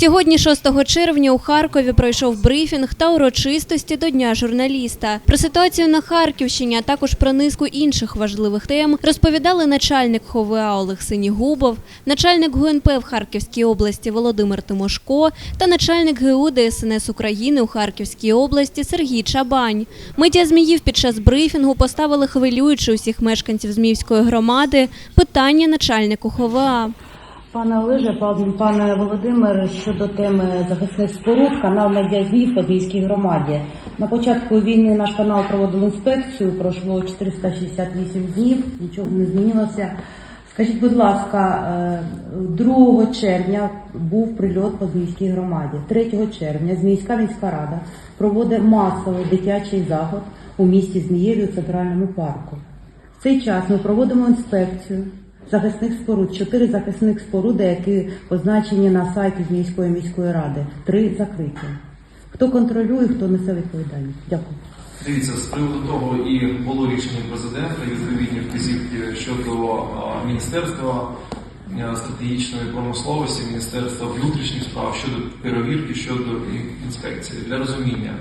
Сьогодні, 6 червня, у Харкові пройшов брифінг та урочистості до Дня журналіста. Про ситуацію на Харківщині, а також про низку інших важливих тем розповідали начальник ХОВА Олег Синігубов, начальник ГУНП в Харківській області Володимир Тимошко та начальник ГУ ДСНС України у Харківській області Сергій Чабань. Медіа Зміїв під час брифінгу поставили хвилюючи усіх мешканців Зміївської громади питання начальнику ХОВА. Пане Олеже, пан- пане Володимир, щодо теми захисних споруд, канал Медіа Змів в Подільській громаді. На початку війни наш канал проводив інспекцію, пройшло 468 днів, нічого не змінилося. Скажіть, будь ласка, е, 2 червня був прильот по Зміївській громаді. 3 червня Зміївська міська рада проводить масовий дитячий заход у місті Змієві у центральному парку. В цей час ми проводимо інспекцію захисних споруд. Чотири захисних споруди, які позначені на сайті Зміївської міської ради. Три закриті. Хто контролює, хто несе відповідальність? Дякую. Дивіться, з приводу того і було рішення президента і відповідні вказівки щодо міністерства стратегічної промисловості, міністерства внутрішніх справ щодо перевірки, щодо інспекції для розуміння.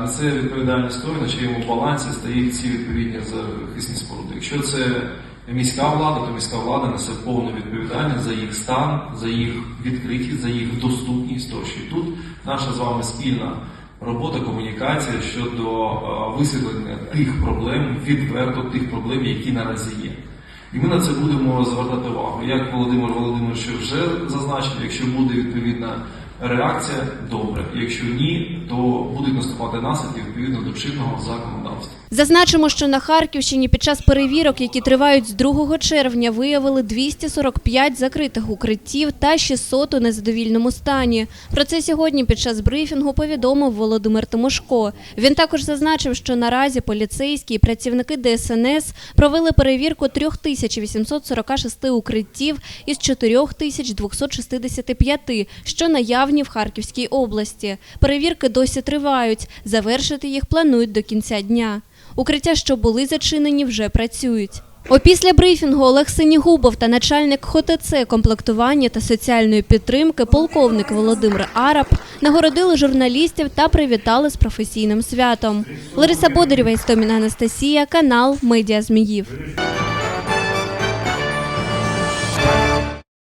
Несе відповідальність той, на чиєму балансі стоїть ці відповідні захисні споруди. Якщо це міська влада, то міська влада несе повну відповідальність за їх стан, за їх відкритість, за їх доступність тощо. І тут наша з вами спільна робота, комунікація щодо е, висвітлення тих проблем, відверто тих проблем, які наразі є. І ми на це будемо звертати увагу. Як Володимир Володимирович вже зазначив, якщо буде відповідна реакція, добре. Якщо ні, то будуть наступати наслідки відповідно до чинного законодавства. Зазначимо, що на Харківщині під час перевірок, які тривають з 2 червня, виявили 245 закритих укриттів та 600 у незадовільному стані. Про це сьогодні під час брифінгу повідомив Володимир Тимошко. Він також зазначив, що наразі поліцейські і працівники ДСНС провели перевірку 3846 укриттів із 4265, що наявні в Харківській області. Перевірки досі тривають. Завершити їх планують до кінця дня. Укриття, що були зачинені, вже працюють. Опісля брифінгу Олег Синігубов та начальник ХОТЦ комплектування та соціальної підтримки полковник Володимир Араб нагородили журналістів та привітали з професійним святом. Лариса Бодарєва, Істоміна Анастасія, канал Медіа Зміїв.